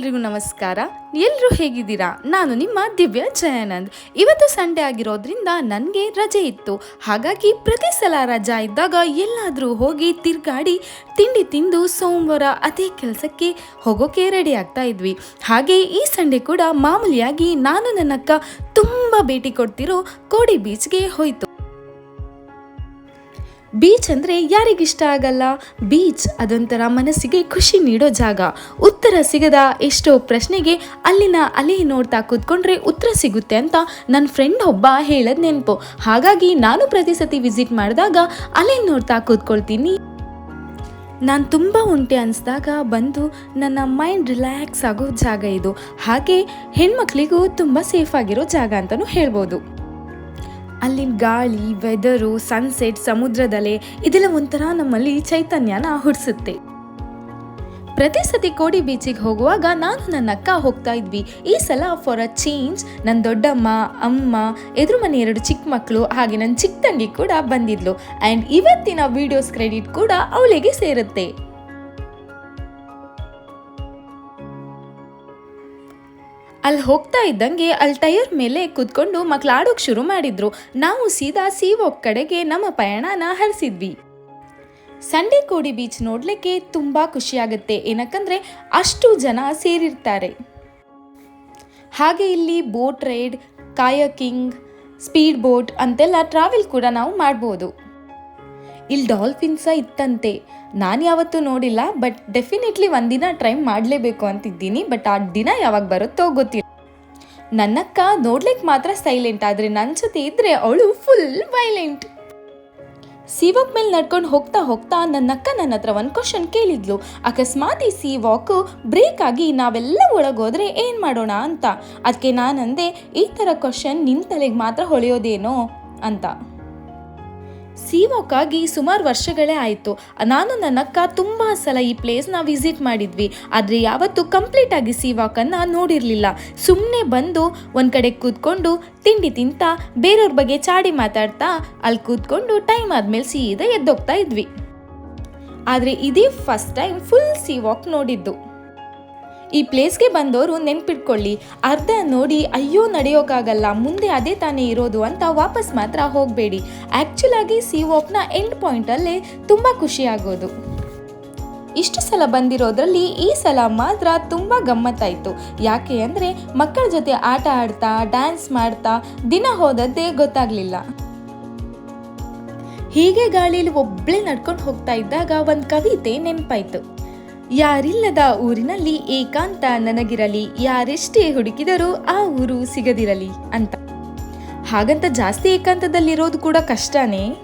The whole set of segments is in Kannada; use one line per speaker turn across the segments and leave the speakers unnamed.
ಎಲ್ರಿಗೂ ನಮಸ್ಕಾರ. ಎಲ್ಲರೂ ಹೇಗಿದ್ದೀರಾ? ನಾನು ನಿಮ್ಮ ದಿವ್ಯ ಜಯಾನಂದ್. ಇವತ್ತು ಸಂಡೇ ಆಗಿರೋದ್ರಿಂದ ನನಗೆ ರಜೆ ಇತ್ತು. ಹಾಗಾಗಿ ಪ್ರತಿ ಸಲ ರಜಾ ಇದ್ದಾಗ ಎಲ್ಲಾದರೂ ಹೋಗಿ ತಿರ್ಗಾಡಿ ತಿಂಡಿ ತಿಂದು ಸೋಮವಾರ ಅದೇ ಕೆಲಸಕ್ಕೆ ಹೋಗೋಕೆ ರೆಡಿ ಆಗ್ತಾ ಇದ್ವಿ. ಹಾಗೆ ಈ ಸಂಡೇ ಕೂಡ ಮಾಮೂಲಿಯಾಗಿ ನಾನು ನನ್ನಕ್ಕ ತುಂಬ ಭೇಟಿ ಕೊಡ್ತಿರೋ ಕೋಡಿ ಬೀಚ್ಗೆ ಹೋಯ್ತು. ಬೀಚ್ ಅಂದರೆ ಯಾರಿಗಿಷ್ಟ ಆಗಲ್ಲ? ಬೀಚ್ ಅದೊಂಥರ ಮನಸ್ಸಿಗೆ ಖುಷಿ ನೀಡೋ ಜಾಗ. ಉತ್ತರ ಸಿಗದ ಎಷ್ಟೋ ಪ್ರಶ್ನೆಗೆ ಅಲ್ಲಿನ ಅಲೆ ನೋಡ್ತಾ ಕೂತ್ಕೊಂಡ್ರೆ ಉತ್ತರ ಸಿಗುತ್ತೆ ಅಂತ ನನ್ನ ಫ್ರೆಂಡ್ ಒಬ್ಬ ಹೇಳದ್ ನೆನಪು. ಹಾಗಾಗಿ ನಾನು ಪ್ರತಿ ಸತಿ ವಿಸಿಟ್ ಮಾಡಿದಾಗ ಅಲೆ ನೋಡ್ತಾ ಕೂತ್ಕೊಳ್ತೀನಿ. ನಾನು ತುಂಬ ಉಂಟೆ ಅನಿಸ್ದಾಗ ಬಂದು ನನ್ನ ಮೈಂಡ್ ರಿಲ್ಯಾಕ್ಸ್ ಆಗೋ ಜಾಗ ಇದು. ಹಾಗೆ ಹೆಣ್ಮಕ್ಳಿಗೂ ತುಂಬ ಸೇಫ್ ಆಗಿರೋ ಜಾಗ ಅಂತಲೂ ಹೇಳ್ಬೋದು. ಅಲ್ಲಿನ ಗಾಳಿ ವೆದರು ಸನ್ಸೆಟ್ ಸಮುದ್ರದಲೆ, ಇದೆಲ್ಲ ಒಂಥರ ನಮ್ಮಲ್ಲಿ ಚೈತನ್ಯನ ಹುಟ್ಟಿಸುತ್ತೆ ಪ್ರತಿ ಸತಿ ಕೋಡಿ ಬೀಚಿಗೆ ಹೋಗುವಾಗ ನಾನು ನನ್ನ ಅಕ್ಕ ಹೋಗ್ತಾ ಇದ್ವಿ. ಈ ಸಲ ಫಾರ್ ಅ ಚೇಂಜ್ ನನ್ನ ದೊಡ್ಡಮ್ಮ, ಅಮ್ಮ, ಎದುರು ಮನೆ ಎರಡು ಚಿಕ್ಕ ಮಕ್ಕಳು ಹಾಗೆ ನನ್ನ ಚಿಕ್ಕ ತಂಗಿ ಕೂಡ ಬಂದಿದ್ಲು. ಆ್ಯಂಡ್ ಇವತ್ತಿನ ವಿಡಿಯೋಸ್ ಕ್ರೆಡಿಟ್ ಕೂಡ ಅವಳಿಗೆ ಸೇರುತ್ತೆ. ಅಲ್ಲಿ ಹೋಗ್ತಾ ಇದ್ದಂಗೆ ಅಲ್ಲಿ ಟೈರ್ ಮೇಲೆ ಕೂತ್ಕೊಂಡು ಮಕ್ಳು ಆಡೋಕೆ ಶುರು ಮಾಡಿದ್ರು. ನಾವು ಸೀದಾ ಸೀವೋಕ್ ಕಡೆಗೆ ನಮ್ಮ ಪಯಣನ ಹರಿಸಿದ್ವಿ. ಸಂಡೇ ಕೋಡಿ ಬೀಚ್ ನೋಡಲಿಕ್ಕೆ ತುಂಬ ಖುಷಿಯಾಗುತ್ತೆ. ಏನಕ್ಕಂದರೆ ಅಷ್ಟು ಜನ ಸೇರಿರ್ತಾರೆ. ಹಾಗೆ ಇಲ್ಲಿ boat ride, kayaking, speed boat ಅಂತೆಲ್ಲ ಟ್ರಾವೆಲ್ ಕೂಡ ನಾವು ಮಾಡ್ಬೋದು. ಇಲ್ಲಿ ಡಾಲ್ಫಿನ್ಸ ಇತ್ತಂತೆ. ನಾನು ಯಾವತ್ತೂ ನೋಡಿಲ್ಲ ಬಟ್ ಡೆಫಿನೆಟ್ಲಿ ಒಂದಿನ ಟ್ರೈ ಮಾಡಲೇಬೇಕು ಅಂತಿದ್ದೀನಿ ಬಟ್ ಆ ದಿನ ಯಾವಾಗ ಬರುತ್ತೋ ಗೊತ್ತಿಲ್ಲ. ನನ್ನಕ್ಕ ನೋಡ್ಲಿಕ್ಕೆ ಮಾತ್ರ ಸೈಲೆಂಟ್ ಆದರೆ ನನ್ನ ಜೊತೆ ಇದ್ದರೆ ಅವಳು ಫುಲ್ ವೈಲೆಂಟ್ ಸೀವಾಕ್ ಮೇಲೆ ನಡ್ಕೊಂಡು ಹೋಗ್ತಾ ಹೋಗ್ತಾ ನನ್ನಕ್ಕ ನನ್ನ ಹತ್ರ ಒಂದು ಕ್ವಶನ್ ಕೇಳಿದ್ಲು. ಅಕಸ್ಮಾತ್ ಈ ಸಿ ವಾಕು ಬ್ರೇಕ್ ಆಗಿ ನಾವೆಲ್ಲ ಒಳಗೋದ್ರೆ ಏನು ಮಾಡೋಣ ಅಂತ. ಅದಕ್ಕೆ ನಾನಂದೆ, ಈ ಥರ ಕ್ವಶನ್ ನಿನ್ನ ತಲೆಗೆ ಮಾತ್ರ ಹೊಳೆಯೋದೇನೋ ಅಂತ. ಸೀವಾಕ್ ಆಗಿ ಸುಮಾರು ವರ್ಷಗಳೇ ಆಯಿತು. ನಾನು ನನ್ನ ಅಕ್ಕ ತುಂಬ ಸಲ ಈ ಪ್ಲೇಸ್ನ ವಿಸಿಟ್ ಮಾಡಿದ್ವಿ. ಆದರೆ ಯಾವತ್ತೂ ಕಂಪ್ಲೀಟ್ ಆಗಿ ಸೀವಾಕನ್ನು ನೋಡಿರಲಿಲ್ಲ. ಸುಮ್ಮನೆ ಬಂದು ಒಂದು ಕಡೆ ಕೂತ್ಕೊಂಡು ತಿಂಡಿ ತಿಂತ ಬೇರೆಯವ್ರ ಬಗ್ಗೆ ಚಾಡಿ ಮಾತಾಡ್ತಾ, ಅಲ್ಲಿ ಕೂತ್ಕೊಂಡು ಟೈಮ್ ಆದಮೇಲೆ ಸೀದಾ ಎದ್ದೋಗ್ತಾ ಇದ್ವಿ. ಆದರೆ ಇದೇ first time full sea walk ನೋಡಿದ್ದು. ಈ ಪ್ಲೇಸ್ಗೆ ಬಂದವರು ನೆನ್ಪಿಟ್ಕೊಳ್ಳಿ. ಅರ್ಧ ನೋಡಿ, ಅಯ್ಯೋ ನಡೆಯೋಕ್ಕಾಗಲ್ಲ ಮುಂದೆ ಅದೇ ತಾನೇ ಇರೋದು ಅಂತ ವಾಪಸ್ ಮಾತ್ರ ಹೋಗಬೇಡಿ. ಆ್ಯಕ್ಚುಲ್ ಆಗಿ ಸಿ ವಾಕ್ನ ಎಂಡ್ ಪಾಯಿಂಟಲ್ಲೇ ತುಂಬ ಖುಷಿ ಆಗೋದು ಇಷ್ಟು ಸಲ ಬಂದಿರೋದ್ರಲ್ಲಿ ಈ ಸಲ ಮಾತ್ರ ತುಂಬ ಗಮ್ಮತ್ತಾಯಿತು. ಯಾಕೆ ಅಂದರೆ ಮಕ್ಕಳ ಜೊತೆ ಆಟ ಆಡ್ತಾ, ಡ್ಯಾನ್ಸ್ ಮಾಡ್ತಾ, ದಿನ ಹೋದದ್ದೇ ಗೊತ್ತಾಗಲಿಲ್ಲ. ಹೀಗೆ ಗಾಳಿಯಲ್ಲಿ ಒಬ್ಬಳೇ ನಡ್ಕೊಂಡು ಹೋಗ್ತಾ ಇದ್ದಾಗ ಒಂದು ಕವಿತೆ ನೆನಪಾಯ್ತು. ಯಾರಿಲ್ಲದ ಊರಿನಲ್ಲಿ ಏಕಾಂತ ನನಗಿರಲಿ, ಯಾರೆಷ್ಟೇ ಹುಡುಕಿದರೂ ಆ ಊರು ಸಿಗದಿರಲಿ ಅಂತ. ಹಾಗಂತ ಜಾಸ್ತಿ ಏಕಾಂತದಲ್ಲಿರೋದು ಕೂಡ ಕಷ್ಟನೇ.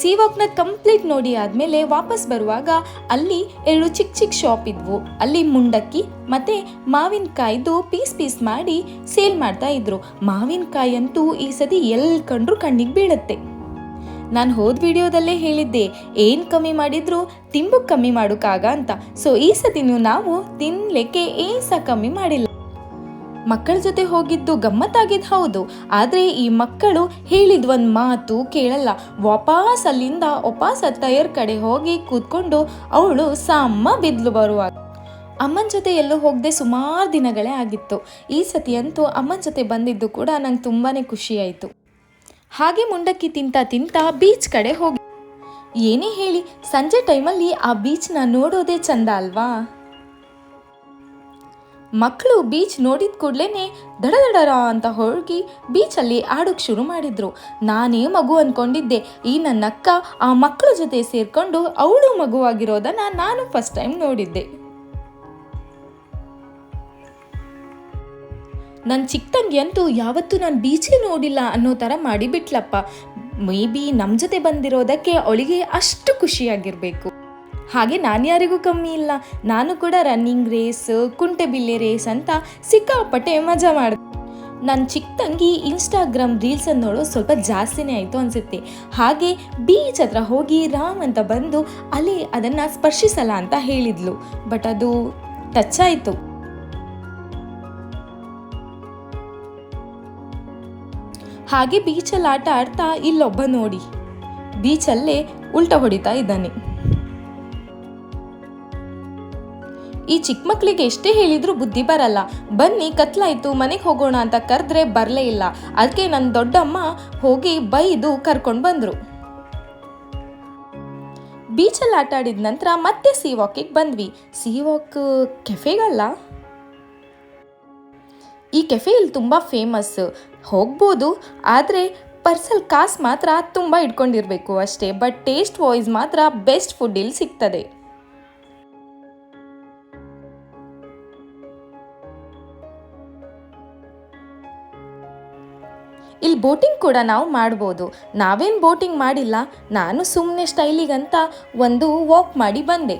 ಸೀವಾಕ್ನ ಕಂಪ್ಲೀಟ್ ನೋಡಿ ಆದಮೇಲೆ ವಾಪಸ್ ಬರುವಾಗ ಅಲ್ಲಿ ಎರಡು ಚಿಕ್ಕ ಚಿಕ್ಕ ಶಾಪ್ ಇದ್ವು. ಅಲ್ಲಿ ಮುಂಡಕ್ಕಿ ಮತ್ತೆ ಮಾವಿನಕಾಯ್ದು ಪೀಸ್ ಪೀಸ್ ಮಾಡಿ ಸೇಲ್ ಮಾಡ್ತಾ ಇದ್ರು. ಮಾವಿನಕಾಯಿ ಅಂತೂ ಈ ಸತಿ ಎಲ್ಲಿ ಕಂಡ್ರು ಕಣ್ಣಿಗೆ ಬೀಳುತ್ತೆ. ನಾನು ಹೋದ ವಿಡಿಯೋದಲ್ಲೇ ಹೇಳಿದ್ದೆ, ಏನು ಕಮ್ಮಿ ಮಾಡಿದ್ರು ತಿಂಬು ಕಮ್ಮಿ ಮಾಡೋಕ್ಕಾಗ ಅಂತ. ಸೊ ಈ ಸತಿನೂ ನಾವು ತಿನ್ನಲಿಕ್ಕೆ ಏನು ಸಹ ಕಮ್ಮಿ ಮಾಡಿಲ್ಲ. ಮಕ್ಕಳ ಜೊತೆ ಹೋಗಿದ್ದು ಗಮ್ಮತ್ತಾಗಿದ್ದು ಹೌದು, ಆದರೆ ಈ ಮಕ್ಕಳು ಹೇಳಿದ ಒಂದು ಮಾತು ಕೇಳಲ್ಲ. ವಾಪಸ್ ಅಲ್ಲಿಂದ ವಾಪಸ್ ತಯಾರ್ ಕಡೆ ಹೋಗಿ ಕೂತ್ಕೊಂಡು ಅವಳು ಸಮ್ಮ ಬಿದ್ಲು ಬರುವಾಗ. ಅಮ್ಮನ ಜೊತೆ ಎಲ್ಲೂ ಹೋಗದೆ ಸುಮಾರು ದಿನಗಳೇ ಆಗಿತ್ತು. ಈ ಸತಿ ಅಂತೂ ಅಮ್ಮನ ಜೊತೆ ಬಂದಿದ್ದು ಕೂಡ ನಂಗೆ ತುಂಬಾ ಖುಷಿಯಾಯಿತು ಹಾಗೆ ಮುಂಡಕ್ಕಿ ತಿಂತ ತಿಂತ ಬೀಚ್ ಕಡೆ ಹೋಗಿ. ಏನೇ ಹೇಳಿ, ಸಂಜೆ ಟೈಮಲ್ಲಿ ಆ ಬೀಚ್ನ ನೋಡೋದೇ ಚಂದ ಅಲ್ವಾ? ಮಕ್ಕಳು ಬೀಚ್ ನೋಡಿದ ಕೂಡಲೇ ದಡ ದಡರ ಅಂತ ಹೋಗಿ ಬೀಚಲ್ಲಿ ಆಡೋಕ್ಕೆ ಶುರು ಮಾಡಿದ್ರು. ನಾನೇ ಮಗು ಅಂದ್ಕೊಂಡಿದ್ದೆ ಈ ನನ್ನ ಅಕ್ಕ ಆ ಮಕ್ಕಳ ಜೊತೆ ಸೇರಿಕೊಂಡು ಅವಳು ಮಗುವಾಗಿರೋದನ್ನು ನಾನು ಫಸ್ಟ್ ಟೈಮ್ ನೋಡಿದ್ದೆ. ನನ್ನ ಚಿಕ್ಕ ತಂಗಿ ಅಂತೂ ಯಾವತ್ತೂ ನಾನು ಬೀಚೇ ನೋಡಿಲ್ಲ ಅನ್ನೋ ಥರ ಮಾಡಿಬಿಟ್ಲಪ್ಪ. ಮೇ ಬಿ ನಮ್ಮ ಜೊತೆ ಬಂದಿರೋದಕ್ಕೆ ಅವಳಿಗೆ ಅಷ್ಟು ಖುಷಿಯಾಗಿರಬೇಕು. ಹಾಗೆ ನಾನು ಯಾರಿಗೂ ಕಮ್ಮಿ ಇಲ್ಲ. ನಾನು ಕೂಡ ರನ್ನಿಂಗ್ ರೇಸ್ ಕುಂಟೆಬಿಲ್ಲೆ ರೇಸ್ ಅಂತ ಸಿಕ್ಕಾಪಟ್ಟೆ ಮಜಾ ಮಾಡಿದೆ. ನನ್ನ ಚಿಕ್ಕ ತಂಗಿ ಇನ್ಸ್ಟಾಗ್ರಾಮ್ ರೀಲ್ಸನ್ನು ನೋಡೋ ಸ್ವಲ್ಪ ಜಾಸ್ತಿನೇ ಆಯಿತು ಅನಿಸುತ್ತೆ. ಹಾಗೆ ಬೀಚ್ ಹತ್ರ ಹೋಗಿ ರಾಮ್ ಅಂತ ಬಂದು ಅಲ್ಲಿ ಅದನ್ನು ಸ್ಪರ್ಶಿಸಲ್ಲ ಅಂತ ಹೇಳಿದ್ಲು. ಬಟ್ ಅದು ಟಚ್ ಆಯಿತು. ಹಾಗೆ ಬೀಚಲ್ಲಿ ಆಟ ಆಡ್ತಾ ಇಲ್ಲೊಬ್ಬ ನೋಡಿ. ಬೀಚಲ್ಲೇ ಉಲ್ಟ ಹೊಡಿತಾ ಇದ್ದಾನೆ. ಈ ಚಿಕ್ಕ ಮಕ್ಕಳಿಗೆ ಎಷ್ಟೇ ಹೇಳಿದ್ರು ಬುದ್ಧಿ ಬರಲ್ಲ. ಬನ್ನಿ, ಕತ್ಲಾಯ್ತು, ಮನೆಗೆ ಹೋಗೋಣ ಅಂತ ಕರೆದ್ರೆ ಬರಲೇ ಇಲ್ಲ. ಅದಕ್ಕೆ ನನ್ನ ದೊಡ್ಡಮ್ಮ ಹೋಗಿ ಬೈದು ಕರ್ಕೊಂಡು ಬಂದರು. ಬೀಚಲ್ಲಿ ಆಟ ಆಡಿದ ನಂತರ ಮತ್ತೆ ಸಿ ವಾಕಿಗೆ ಬಂದ್ವಿ. ಸಿ ವಾಕ್ ಕೆಫೆಗಲ್ಲ? ಈ ಕೆಫೆ ಇಲ್ಲಿ ತುಂಬ ಫೇಮಸ್. ಹೋಗ್ಬೋದು, ಆದರೆ ಪರ್ಸಲ್ ಕಾಸು ಮಾತ್ರ ತುಂಬ ಇಟ್ಕೊಂಡಿರಬೇಕು ಅಷ್ಟೇ ಬಟ್ ಟೇಸ್ಟ್ ವಾಯ್ಸ್ ಮಾತ್ರ ಬೆಸ್ಟ್ ಫುಡ್ ಇಲ್ಲಿ ಸಿಗ್ತದೆ. ಇಲ್ಲಿ ಬೋಟಿಂಗ್ ಕೂಡ ನಾವು ಮಾಡ್ಬೋದು. ನಾವೇನು ಬೋಟಿಂಗ್ ಮಾಡಿಲ್ಲ, ನಾನು ಸುಮ್ಮನೆ ಸ್ಟೈಲಿಗಂತ ಒಂದು ವಾಕ್ ಮಾಡಿ ಬಂದೆ.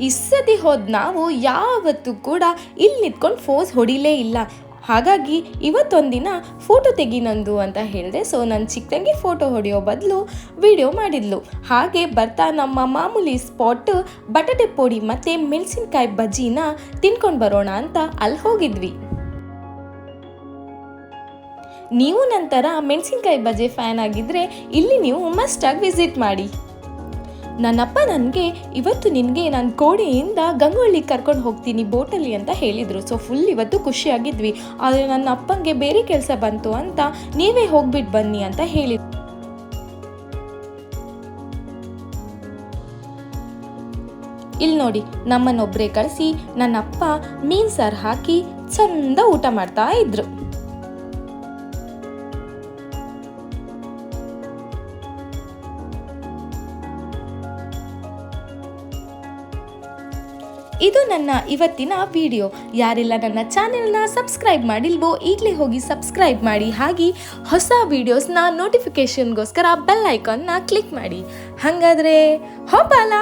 ಈ ಹೋದ ನಾವು ಯಾವತ್ತೂ ಕೂಡ ಇಲ್ಲಿ ನಿಂತ್ಕೊಂಡು ಫೋಸ್ ಹೊಡಿಲೇ ಇಲ್ಲ. ಹಾಗಾಗಿ ಇವತ್ತೊಂದಿನ ಫೋಟೋ ತೆಗಿನಂದು ಅಂತ ಹೇಳಿದೆ. ಸೊ ನನ್ನ ಚಿಕ್ಕಂಗೆ ಫೋಟೋ ಹೊಡೆಯೋ ಬದಲು ವಿಡಿಯೋ ಮಾಡಿದ್ಲು. ಹಾಗೆ ಬರ್ತಾ ನಮ್ಮ ಮಾಮೂಲಿ ಸ್ಪಾಟ್ ಬಟಾಟೆ ಪುಡಿ ಮತ್ತು ಮೆಣಸಿನ್ಕಾಯಿ ಬಜ್ಜಿನ ತಿನ್ಕೊಂಡು ಬರೋಣ ಅಂತ ಅಲ್ಲಿ ಹೋಗಿದ್ವಿ. ನೀವು ನಂತರ ಮೆಣಸಿನ್ಕಾಯಿ ಬಜ್ಜಿ ಫ್ಯಾನ್ ಆಗಿದ್ದರೆ ಇಲ್ಲಿ ನೀವು ಮಸ್ಟಾಗಿ ವಿಸಿಟ್ ಮಾಡಿ. ನನ್ನಪ್ಪ ನನಗೆ, ಇವತ್ತು ನಿನಗೆ ನಾನು ಕೋಡಿಯಿಂದ ಗಂಗೊಳ್ಳಿ ಕರ್ಕೊಂಡು ಹೋಗ್ತೀನಿ ಬೋಟಲ್ಲಿ ಅಂತ ಹೇಳಿದರು. ಸೊ ಫುಲ್ ಇವತ್ತು ಖುಷಿಯಾಗಿದ್ವಿ. ಆದರೆ ನನ್ನ ಅಪ್ಪಂಗೆ ಬೇರೆ ಕೆಲಸ ಬಂತು ಅಂತ ನೀವೇ ಹೋಗ್ಬಿಟ್ಟು ಬನ್ನಿ ಅಂತ ಹೇಳಿದ್ರು ಇಲ್ಲಿ ನೋಡಿ ನಮ್ಮನ್ನೊಬ್ಬರೇ ಕಳಿಸಿ ನನ್ನಪ್ಪ ಮೀನು ಸಾರು ಹಾಕಿ ಚಂದ ಊಟ ಮಾಡ್ತಾ ಇದ್ರು. ಇದು ನನ್ನ ಇವತ್ತಿನ ವಿಡಿಯೋ ಯಾರೆಲ್ಲ ನನ್ನ ಚಾನೆಲ್ನ ಸಬ್ಸ್ಕ್ರೈಬ್ ಮಾಡಿಲ್ವೋ ಈಗಲೇ ಹೋಗಿ ಸಬ್ಸ್ಕ್ರೈಬ್ ಮಾಡಿ, ಹಾಗೆ ಹೊಸ ವೀಡಿಯೋಸ್ನ ನೋಟಿಫಿಕೇಷನ್ಗೋಸ್ಕರ ಬೆಲ್ ಐಕಾನ್ನ ಕ್ಲಿಕ್ ಮಾಡಿ. ಹಾಗಾದರೆ ಹೋಪಾಲ